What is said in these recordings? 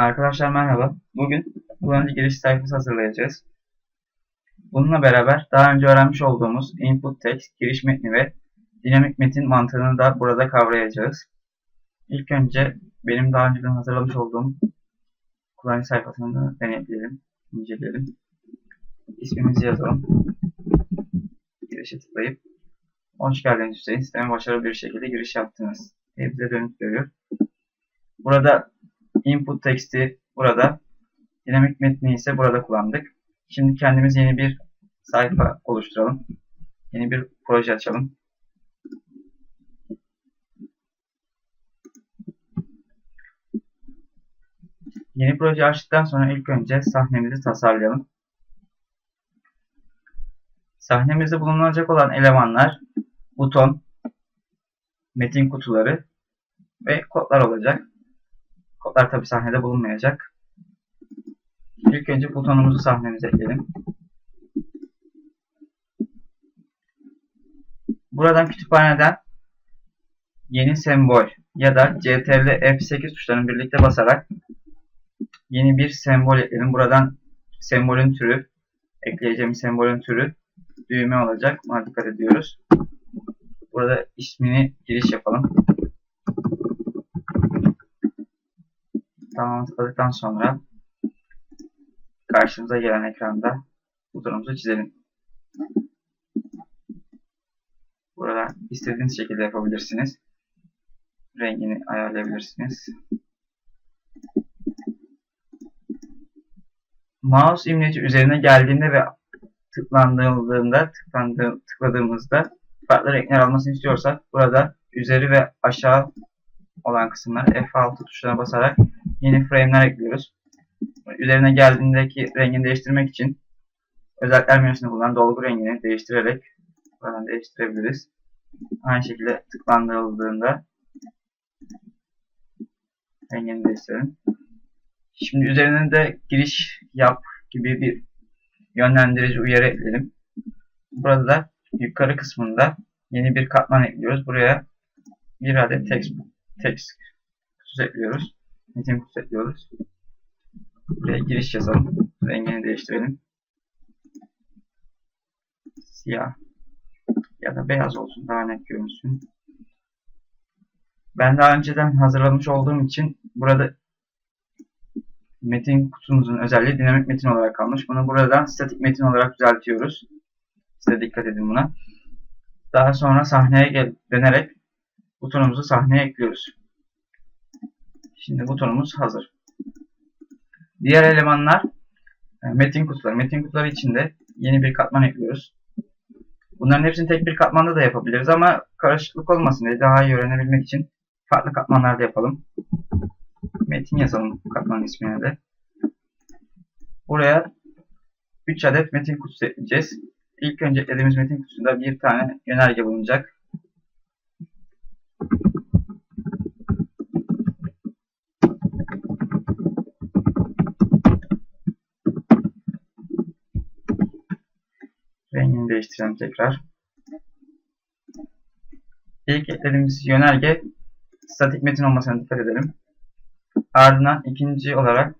Arkadaşlar merhaba. Bugün kullanıcı giriş sayfası hazırlayacağız. Bununla beraber daha önce öğrenmiş olduğumuz input text, giriş metni ve dinamik metin mantığını da burada kavrayacağız. İlk önce benim daha önceden hazırlamış olduğum kullanıcı sayfasını deneyimleyelim, inceleyelim. İsmimizi yazalım. Girişe tıklayıp Hoş geldiniz Hüseyin. Sisteme başarılı bir şekilde giriş yaptınız. diye bize dönüt veriyor. Burada input text'i burada, dinamik metni ise burada kullandık. Şimdi kendimiz yeni bir sayfa oluşturalım. Yeni bir proje açalım. Yeni proje açtıktan sonra ilk önce sahnemizi tasarlayalım. Sahnemizde bulunacak olan elemanlar buton, metin kutuları ve kodlar olacak. Kodlar tabi sahnede bulunmayacak. İlk önce butonumuzu sahnemize ekleyelim. Buradan kütüphaneden yeni sembol ya da CTRL F8 tuşlarını birlikte basarak yeni bir sembol ekleyelim. Buradan sembolün türü, ekleyeceğimiz sembolün türü düğme olacak. Buna dikkat ediyoruz. Burada ismini giriş yapalım. Tamam tıkladıktan sonra karşımıza gelen ekranda butonumuzu çizelim. Burada istediğiniz şekilde yapabilirsiniz. Rengini ayarlayabilirsiniz. Mouse imleci üzerine geldiğinde ve tıklandığında, tıklandığı, tıkladığımızda farklı renkler almasını istiyorsak burada üzeri ve aşağı olan kısımlar F6 tuşuna basarak yeni frame'ler ekliyoruz. Üzerine geldiğindeki rengini değiştirmek için özellikler menüsünde bulunan dolgu rengini değiştirerek buradan değiştirebiliriz. Aynı şekilde tıklandırıldığında rengini değiştirelim. Şimdi üzerine de giriş yap gibi bir yönlendirici uyarı ekleyelim. Burada da yukarı kısmında yeni bir katman ekliyoruz. Buraya bir adet text, text ekliyoruz. Metin kutusu ekliyoruz. Buraya giriş yazalım. Rengini değiştirelim. Siyah ya da beyaz olsun. Daha net görünsün. Ben daha önceden hazırlamış olduğum için burada metin kutumuzun özelliği dinamik metin olarak kalmış. Bunu buradan statik metin olarak düzeltiyoruz. Size dikkat edin buna. Daha sonra sahneye gel dönerek butonumuzu sahneye ekliyoruz. Şimdi butonumuz hazır. Diğer elemanlar e, metin kutuları. Metin kutuları içinde yeni bir katman ekliyoruz. Bunların hepsini tek bir katmanda da yapabiliriz ama karışıklık olmasın diye daha iyi öğrenebilmek için farklı katmanlarda yapalım. Metin yazalım katmanın ismine de. Buraya 3 adet metin kutusu ekleyeceğiz. İlk önce eklediğimiz metin kutusunda bir tane yönerge bulunacak. Değiştirelim tekrar. İlk eklediğimiz yönerge statik metin olmasına dikkat edelim. Ardından ikinci olarak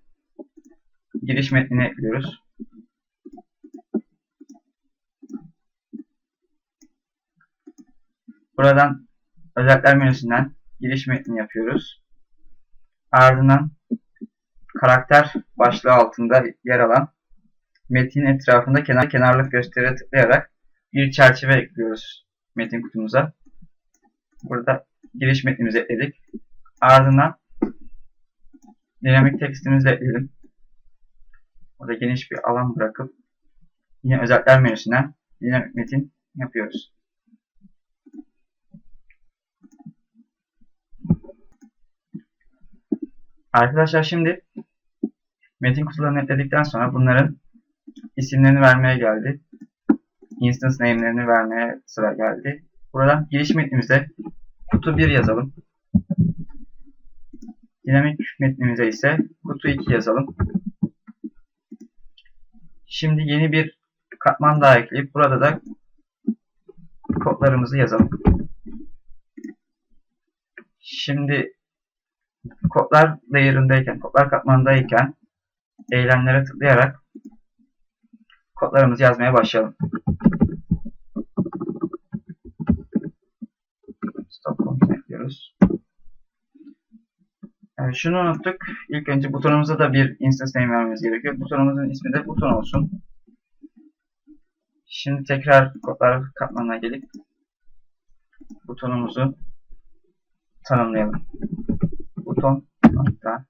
giriş metnini ekliyoruz. Buradan özellikler menüsünden giriş metni yapıyoruz. Ardından karakter başlığı altında yer alan metin etrafında kenar kenarlık gösteriye tıklayarak bir çerçeve ekliyoruz metin kutumuza. Burada giriş metnimizi ekledik. Ardından dinamik tekstimizi ekleyelim. Burada geniş bir alan bırakıp yine özellikler menüsünden dinamik metin yapıyoruz. Arkadaşlar şimdi metin kutularını ekledikten sonra bunların isimlerini vermeye geldi. Instance name'lerini vermeye sıra geldi. Buradan giriş metnimize kutu 1 yazalım. Dinamik metnimize ise kutu 2 yazalım. Şimdi yeni bir katman daha ekleyip burada da kodlarımızı yazalım. Şimdi kodlar layer'ındayken, kodlar katmanındayken eylemlere tıklayarak kodlarımızı yazmaya başlayalım. Şunu unuttuk. İlk önce butonumuza da bir instance name vermemiz gerekiyor. Butonumuzun ismi de buton olsun. Şimdi tekrar kodlar katmanına gelip butonumuzu tanımlayalım. Buton nokta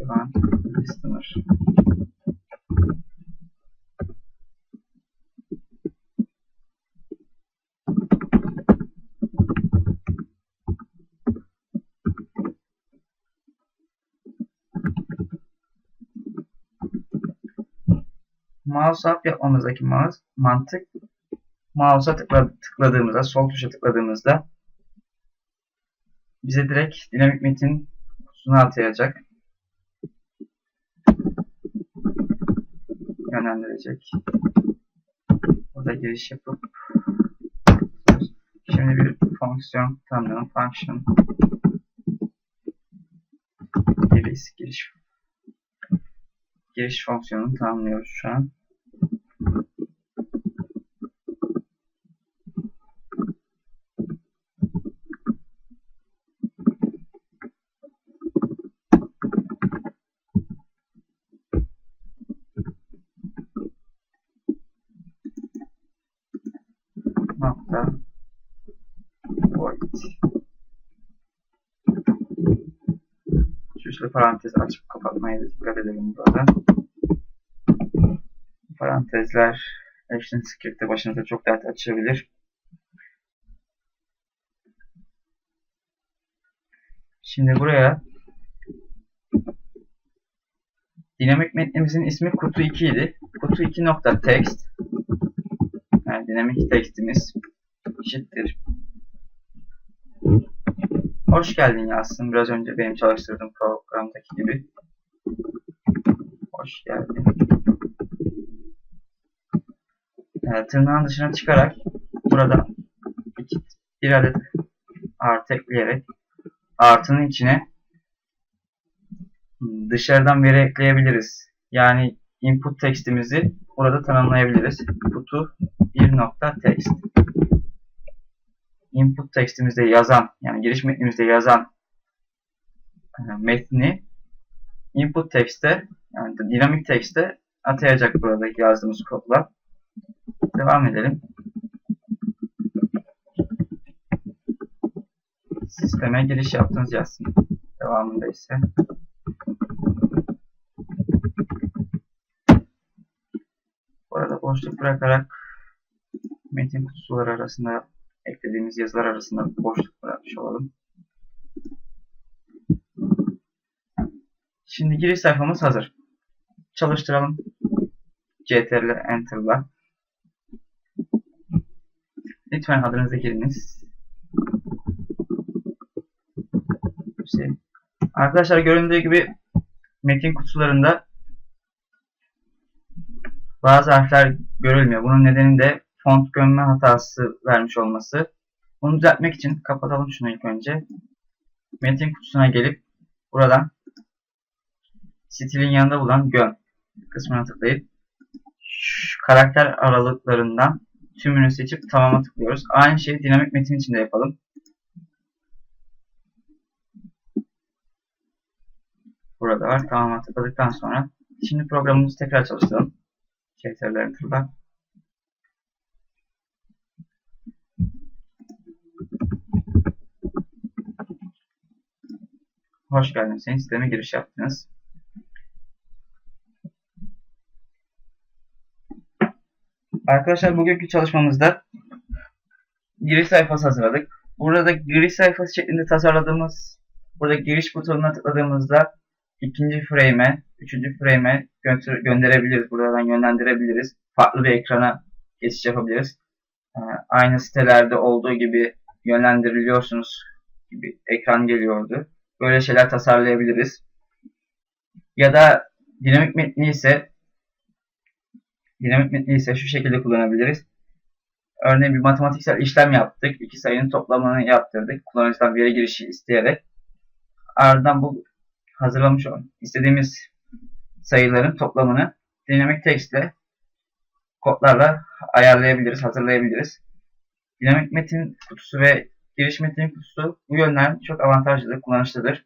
event listener mouse up yapmamızdaki mouse, mantık mouse'a tıkla, tıkladığımızda, sol tuşa tıkladığımızda bize direkt dinamik metin kutusuna atayacak. Yönlendirecek. Burada giriş yapıp şimdi bir fonksiyon tanımlayalım. Function giriş, giriş giriş fonksiyonunu tanımlıyoruz şu an. nokta void Süslü parantez açıp kapatmaya dikkat edelim burada. Parantezler Action Script'te başınıza çok dert açabilir. Şimdi buraya dinamik metnimizin ismi kutu 2 idi. Kutu 2 nokta text yani dinamik tekstimiz eşittir. Hoş geldin yazsın. Biraz önce benim çalıştırdığım programdaki gibi. Hoş geldin. Yani tırnağın dışına çıkarak burada iki, bir adet artı ekleyerek artının içine dışarıdan veri ekleyebiliriz. Yani input tekstimizi burada tanımlayabiliriz. Kutu bir nokta text. Input tekstimizde yazan yani giriş metnimizde yazan e, metni input text'te yani dinamik text'te atayacak buradaki yazdığımız kodla. Devam edelim. Sisteme giriş yaptınız yazsın. Devamında ise Burada boşluk bırakarak metin kutusuları arasında eklediğimiz yazılar arasında boşluk bırakmış olalım. Şimdi giriş sayfamız hazır. Çalıştıralım. CTRL Enter'la. Lütfen adınızı giriniz. Arkadaşlar göründüğü gibi metin kutularında bazı harfler görülmüyor. Bunun nedeni de font gömme hatası vermiş olması. Bunu düzeltmek için kapatalım şunu ilk önce. Metin kutusuna gelip buradan stilin yanında bulunan göm kısmına tıklayıp şu karakter aralıklarından tümünü seçip tamama tıklıyoruz. Aynı şeyi dinamik metin için de yapalım. Burada var. Tamama tıkladıktan sonra şimdi programımızı tekrar çalıştıralım. CTRL Enter'da. Hoş geldiniz. Senin sisteme giriş yaptınız. Arkadaşlar bugünkü çalışmamızda giriş sayfası hazırladık. Burada giriş sayfası şeklinde tasarladığımız burada giriş butonuna tıkladığımızda ikinci frame'e, üçüncü frame'e gö gönderebiliriz. Buradan yönlendirebiliriz. Farklı bir ekrana geçiş yapabiliriz. Ee, aynı sitelerde olduğu gibi yönlendiriliyorsunuz gibi ekran geliyordu. Böyle şeyler tasarlayabiliriz. Ya da dinamik metni ise dinamik metni ise şu şekilde kullanabiliriz. Örneğin bir matematiksel işlem yaptık. İki sayının toplamını yaptırdık. Kullanıcıdan veri girişi isteyerek. ardından bu hazırlamış olan istediğimiz sayıların toplamını dinamik text ile kodlarla ayarlayabiliriz, hazırlayabiliriz. Dinamik metin kutusu ve giriş metin kutusu bu yönden çok avantajlıdır, kullanışlıdır.